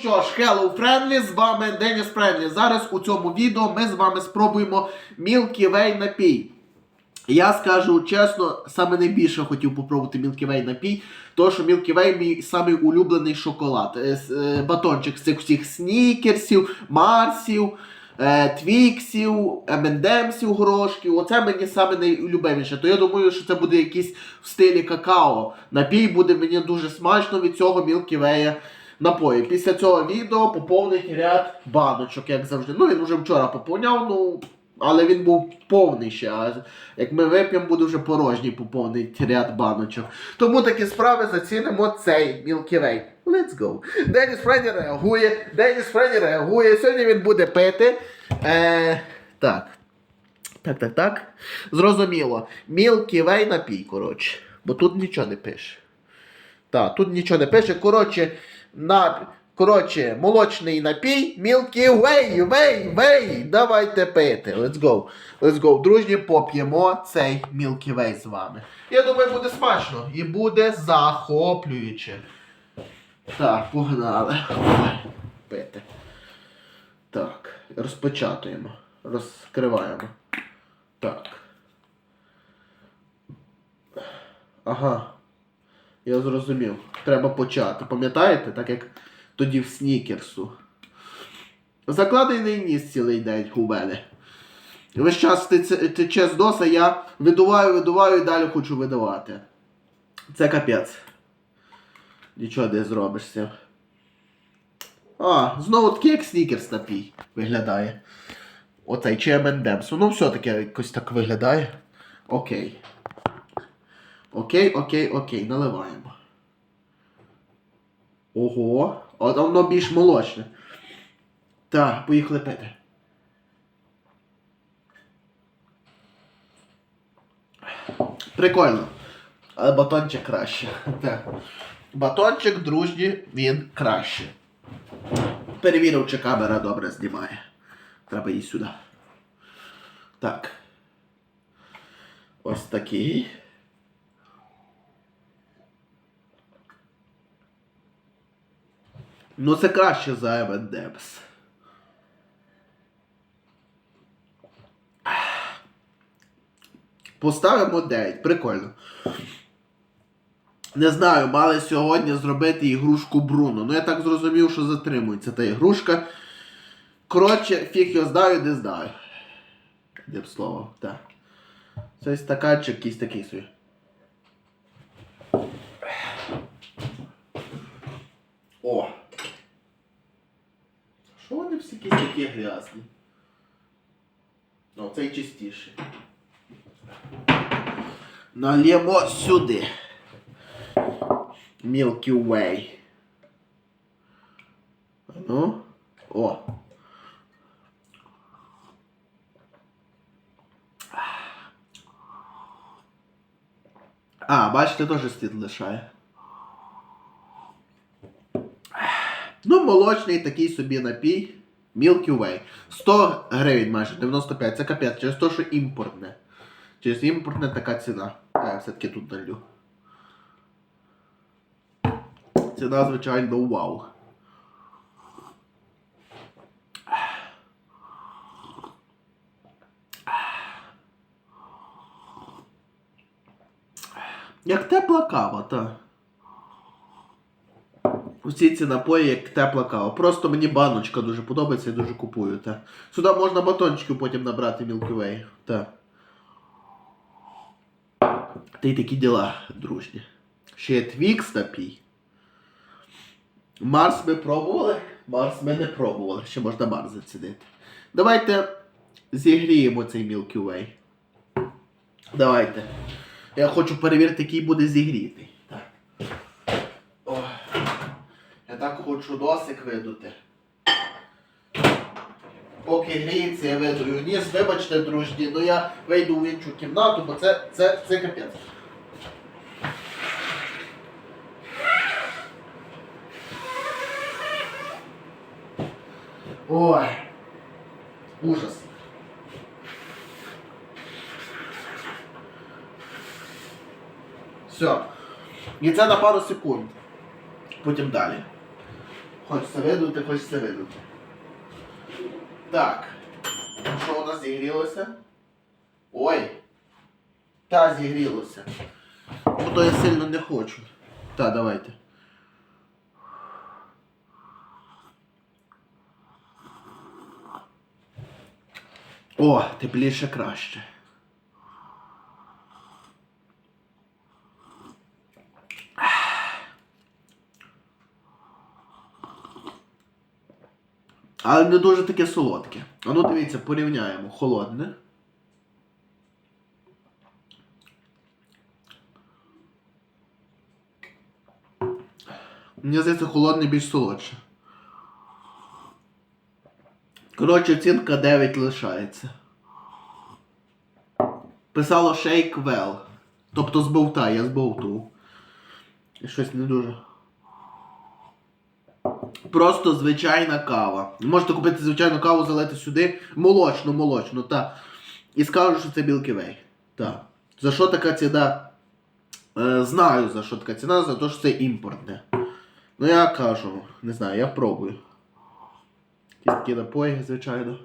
Що ж, Hello Friendly, з вами Деніс Френлі. Зараз у цьому відео ми з вами спробуємо Milky Way напій. Я скажу чесно, саме найбільше хотів попробувати Milky Way напій, тому що Milky Way мій самий улюблений шоколад. Е, е, Батончик з цих всіх снікерсів, марсів, е, твіксів, емендемсів, горошків. Оце мені саме найулюбленіше. То я думаю, що це буде якийсь в стилі какао. Напій буде мені дуже смачно від цього Way напої. Після цього відео поповнить ряд баночок, як завжди. Ну, він вже вчора поповняв, ну. Але він був повний ще, а як ми вип'ємо, буде вже порожній поповнить ряд баночок. Тому такі справи зацінимо цей Milky Way. Let's go. Деніс Френі реагує, Деніс Френі реагує. Сьогодні він буде пити. Е, так. Так, так, так. Зрозуміло. Milky Way напій, коротше. Бо тут нічого не пише. Так, тут нічого не пише. Коротше, на... Коротше, молочний напій, Milky Way, way, way. Давайте пити. Let's go. Let's go. Дружні, поп'ємо цей Milky Way з вами. Я думаю, буде смачно і буде захоплююче. Так, погнали. Пити. Так, розпочатуємо. Розкриваємо. Так. Ага. Я зрозумів. Треба почати. Пам'ятаєте, так як тоді в снікерсу. Закладений ніс цілий день у мене. Весь час тече, з носа, я видуваю, видуваю і далі хочу видавати. Це капець. Нічого не зробиш з цим. А, знову таки як снікерс напій виглядає. Оцей чи M&M's. Ну, все-таки якось так виглядає. Окей. Окей, окей, окей, наливаємо. Ого, а воно більш молочне. Так, поїхали пити. Прикольно. Але батончик краще. Так. Батончик дружній, він краще. Перевірив, чи камера добре знімає. Треба її сюди. Так. Ось такий. Ну, це краще за M&M's. Поставимо 9. Прикольно. Не знаю, мали сьогодні зробити ігрушку Бруно. Ну я так зрозумів, що затримується та ігрушка. Коротше, фіг його знаю, не знаю. Де б слово, так. Це стаканчик якийсь такий собі. О! Якісь такі грязні? Ну, цей чистіший. Нальємо сюди. Milky Way. Ну. О. А, бачите, теж слід лишає. Ну, молочний такий собі напій. Milky Way. 100 гривень майже, 95. Це капець, через те, що імпортне. Через імпортне така ціна. А я все-таки тут налью. Ціна, звичайно, вау. Як тепла кава, та. Усі ці напої, як тепла кава. Просто мені баночка дуже подобається і дуже купую. Та. Сюди можна батончиків потім набрати Milky Way. Та. Та й такі діла, дружні. Ще є Твікс напій. Марс ми пробували? Марс ми не пробували. Ще можна Марс зацінити. Давайте зігріємо цей Milky Way. Давайте. Я хочу перевірити, який буде зігрітий. Так. О. Я так хочу носик видути. Поки гріється, я видую ніс, вибачте, дружні, ну я вийду в іншу кімнату, бо це, це, це капець. Ой. Ужас. Все. І це на пару секунд. Потім далі. Хочеться видути, хочеться видути. Так. Що у нас зігрілося? Ой! Та зігрілося. Ну то я сильно не хочу. Та, давайте. О, тепліше краще. Але не дуже таке солодке. А ну дивіться, порівняємо. Холодне. Мені здається, холодне більш солодше. Коротше, оцінка 9 лишається. Писало шейк вел. Тобто збовтай, я збовту. І щось не дуже. Просто звичайна кава. Можете купити звичайну каву, залити сюди. Молочну, молочну, та. І скажу, що це білки вей. Так. За що така ціна? Е, знаю за що така ціна, за те, що це імпортне. Ну я кажу, не знаю, я пробую. Якісь такі напої, звичайно.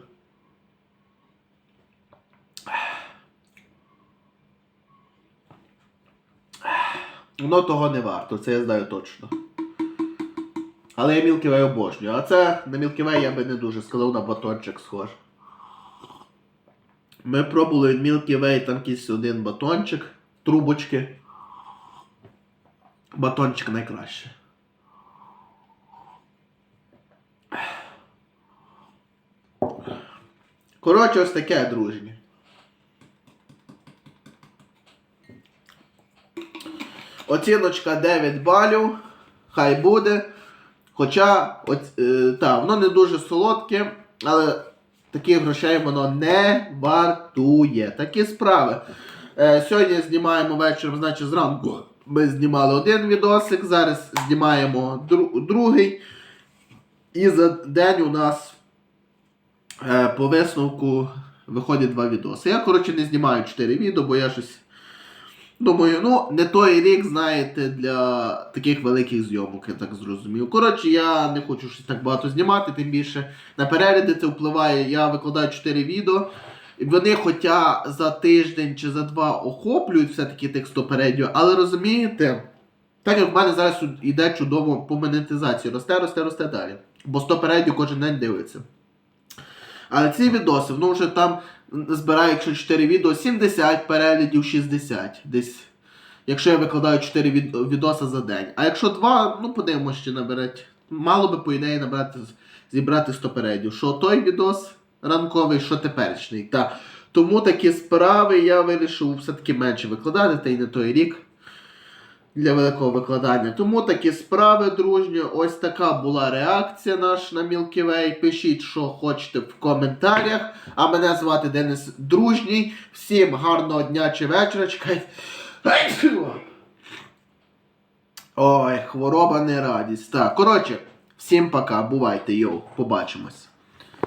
Воно того не варто, це я знаю точно. Але я Way обожнюю. А це на Way я би не дуже сказав на батончик схож. Ми пробували від Milky там якийсь один батончик, трубочки. Батончик найкраще. Коротше, ось таке, дружні. Оціночка 9 балів. Хай буде. Хоча, от, е, та, воно не дуже солодке, але таких грошей воно не вартує. Такі справи. Е, сьогодні знімаємо вечором, значить зранку ми знімали один відосик, зараз знімаємо дру- другий. І за день у нас е, по висновку виходять два відоси. Я, коротше, не знімаю 4 відео, бо я щось. Думаю, ну, не той рік, знаєте, для таких великих зйомок, я так зрозумів. Коротше, я не хочу щось так багато знімати, тим більше на перегляди це впливає. Я викладаю 4 відео. І вони хоча за тиждень чи за два охоплюють все-таки текстопередіо, але розумієте, так як в мене зараз йде чудово по монетизації, росте, росте, росте далі. Бо 100 передіо кожен день дивиться. Але ці відоси, воно вже там збирає, якщо 4 відео, 70 переглядів, 60 десь. Якщо я викладаю 4 від, відоси за день. А якщо 2, ну подивимося, чи наберуть. Мало би, по ідеї, набрати, зібрати 100 переглядів. Що той відос ранковий, що теперішній. Та. Тому такі справи я вирішив все-таки менше викладати, та й не той рік для великого викладання. Тому такі справи, дружні. Ось така була реакція наша на Way. Пишіть, що хочете в коментарях. А мене звати Денис Дружній. Всім гарного дня чи вечора. Чекайте. Ой, хвороба не радість. Так, коротше, всім пока, бувайте, йоу, побачимось.